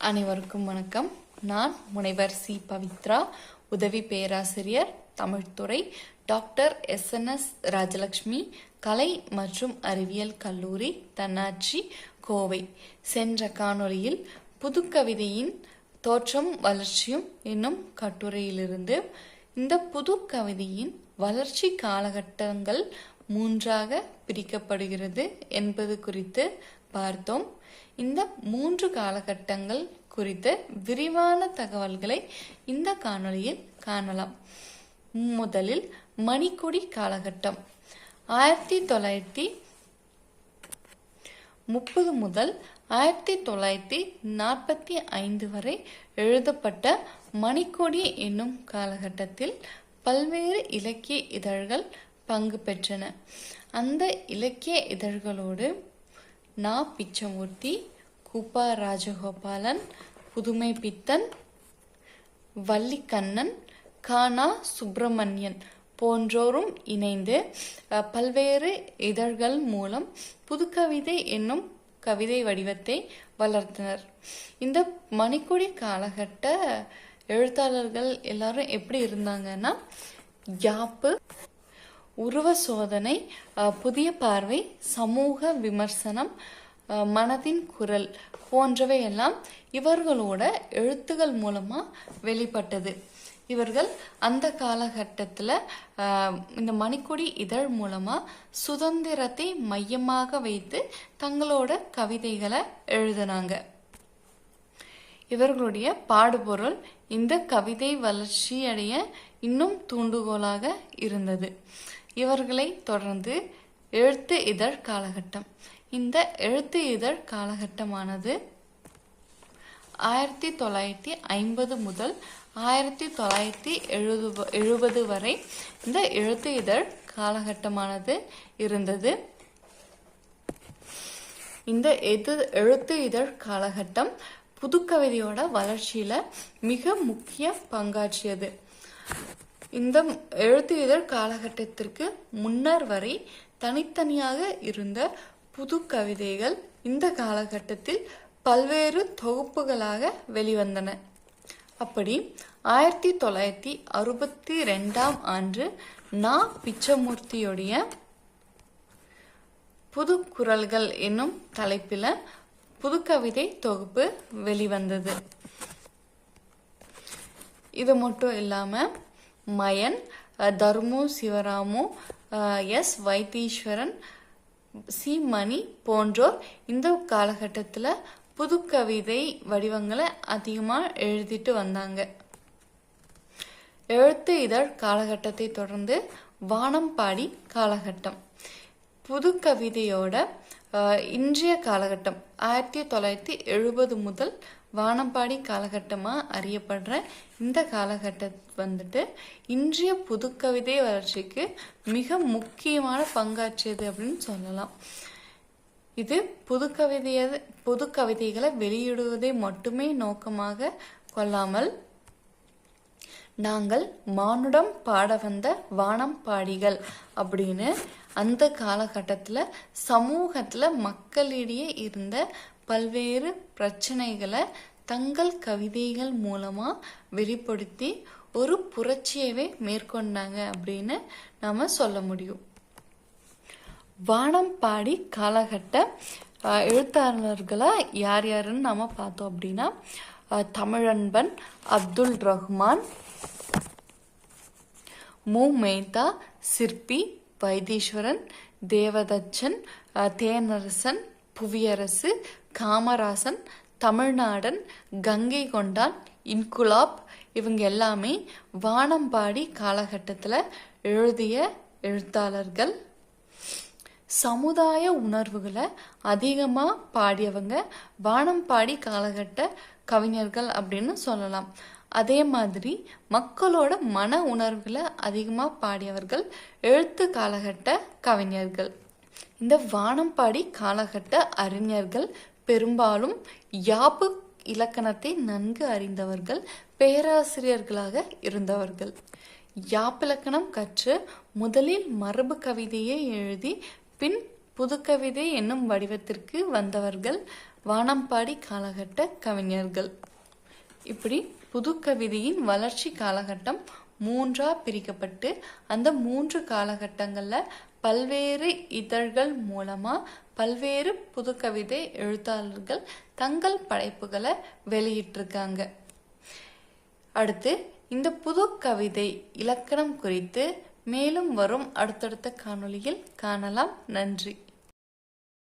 அனைவருக்கும் வணக்கம். நான் முனைவர் சி. பவித்ரா உதவி பேராசிரியர் தமிழ்துறை doctor S. N. S. Rajalakshmi கலை மற்றும் அறிவியல் கல்லூரி தன்னாட்சி கோவை. சென்ற காணொளியில் புதுக்கவிதையின் தோற்றம் வளர்ச்சியும் என்னும் கட்டுரையிலிருந்து இந்த புது கவிதையின் வளர்ச்சி காலகட்டங்கள் மூன்றாக பிரிக்கப்படுகிறது என்பது குறித்து பார்த்தோம். இந்த மூன்று காலகட்டங்கள் குறித்த விரிவான தகவல்களை இந்த காணொளியில் காணலாம். முதலில் மணிக்கொடி காலகட்டம். ஆயிரத்தி தொள்ளாயிரத்தி முப்பது முதல் ஆயிரத்தி தொள்ளாயிரத்தி நாற்பத்தி ஐந்து வரை எழுதப்பட்ட மணிக்கொடி என்னும் காலகட்டத்தில் பல்வேறு இலக்கிய இதழ்கள் பங்கு பெற்றன. அந்த இலக்கிய இதழ்களோடு நா. பிச்சமூர்த்தி குபா ராஜகோபாலன் புதுமை பித்தன் வள்ளிக்கண்ணன் கானா சுப்பிரமணியன் போன்றோரும் இணைந்து பல்வேறு இதழ்கள் மூலம் புதுக்கவிதை என்னும் கவிதை வடிவத்தை வளர்த்தனர். இந்த மணிக்கொடி காலகட்ட எழுத்தாளர்கள் எல்லாரும் எப்படி இருந்தாங்கன்னா யாப்பு உருவ சோதனை அஹ், புதிய பார்வை சமூக விமர்சனம் மனதின் குரல் போன்றவை எல்லாம் இவர்களோட எழுத்துகள் மூலமா வெளிப்பட்டது. இவர்கள் அந்த காலகட்டத்தில் இந்த மணிக்கொடி இதழ் மூலமா சுதந்திரத்தை மையமாக வைத்து தங்களோட கவிதைகளை எழுதினாங்க. இவர்களுடைய பாடுபொருள் இந்த கவிதை வளர்ச்சியடைய இன்னும் தூண்டுகோலாக இருந்தது. இவர்களை தொடர்ந்து எழுத்து இதழ் காலகட்டம். இந்த எழுத்து இதழ் காலகட்டமானது ஆயிரத்தி தொள்ளாயிரத்தி ஐம்பது முதல் ஆயிரத்தி தொள்ளாயிரத்தி எழுபது எழுபது வரை இந்த எழுத்து இதழ் காலகட்டமானது இருந்தது. இந்த எது எழுத்து இதழ் காலகட்டம் புதுக்கவிதையோட வளர்ச்சியில மிக முக்கிய பங்காற்றியது. இந்த எழுத்து இதழ் காலகட்டத்திற்கு முன்னர் வரை தனித்தனியாக இருந்த புது கவிதைகள் இந்த காலகட்டத்தில் பல்வேறு தொகுப்புகளாக வெளிவந்தன. அப்படி ஆயிரத்தி தொள்ளாயிரத்தி அறுபத்தி ரெண்டாம் ஆண்டு நா. பிச்சமூர்த்தியுடைய புது குரல்கள் என்னும் தலைப்பில் புதுக்கவிதை தொகுப்பு வெளிவந்தது. இது மட்டும் இல்லாமல் மயன் அஹ், தர்மு சிவராமு அஹ், எஸ் வைத்தீஸ்வரன் சி மணி போன்றோர் இந்த காலகட்டத்தில் புதுக்கவிதை வடிவங்களை அதிகமாக எழுதிட்டு வந்தாங்க. எழுத்து இதழ் காலகட்டத்தை தொடர்ந்து வானம்பாடி காலகட்டம். புது கவிதையோட இன்றைய காலகட்டம் ஆயிரத்தி தொள்ளாயிரத்தி எழுபது முதல் வானம்பாடி காலகட்டமாக அறியப்படுற இந்த காலகட்டம் வந்துட்டு இன்றைய புதுக்கவிதை வளர்ச்சிக்கு மிக முக்கியமான பங்காற்றியது அப்படின்னு சொல்லலாம். இது புதுக்கவிதைய புதுக்கவிதைகளை புது கவிதைகளை வெளியிடுவதை மட்டுமே நோக்கமாக கொள்ளாமல் நாங்கள் மானுடம் பாட வந்த வானம் பாடிகள் அப்படின்னு அந்த காலகட்டத்தில் சமூகத்தில் மக்களிடையே இருந்த பல்வேறு பிரச்சனைகளை தங்கள் கவிதைகள் மூலமாக வெளிப்படுத்தி ஒரு புரட்சியவே மேற்கொண்டாங்க அப்படின்னு நாம சொல்ல முடியும். வானம்பாடி காலகட்ட அஹ், எழுத்தாளர்களை யார் யாருன்னு நம்ம பார்த்தோம் அப்படின்னா தமிழன்பன் அப்துல் ரஹ்மான் மு மேத்தா சிற்பி வைத்தீஸ்வரன் தேவதச்சன் தேனரசன் புவியரசு காமராசன் தமிழ்நாடன் கங்கை கொண்டான் இன்குலாப் இவங்க எல்லாமே வானம்பாடி காலகட்டத்தில் எழுதிய எழுத்தாளர்கள். சமுதாய உணர்வுகளை அதிகமாக பாடியவங்க வானம்பாடி காலகட்ட கவிஞர்கள் அப்படின்னு சொல்லலாம். அதே மாதிரி மக்களோட மன உணர்வுகளை அதிகமாக பாடியவர்கள் எழுத்து காலகட்ட கவிஞர்கள். இந்த வானம்பாடி காலகட்ட அறிஞர்கள் பெரும்பாலும் யாப்பு இலக்கணத்தை நன்கு அறிந்தவர்கள் பேராசிரியர்களாக இருந்தவர்கள். யாப்பிலக்கணம் கற்று முதலில் மரபு கவிதையை எழுதி பின் புதுக்கவிதை என்னும் வடிவத்திற்கு வந்தவர்கள் வானம்பாடி காலகட்ட கவிஞர்கள். இப்படி புது கவிதையின் வளர்ச்சி காலகட்டம் மூன்றா பிரிக்கப்பட்டு அந்த மூன்று காலகட்டங்களில் பல்வேறு இதழ்கள் மூலமா பல்வேறு புது கவிதை எழுத்தாளர்கள் தங்கள் படைப்புகளை வெளியிட்டிருக்காங்க. அடுத்து இந்த புது கவிதை இலக்கணம் குறித்து மேலும் வரும் அடுத்தடுத்த காணொளியில் காணலாம். நன்றி.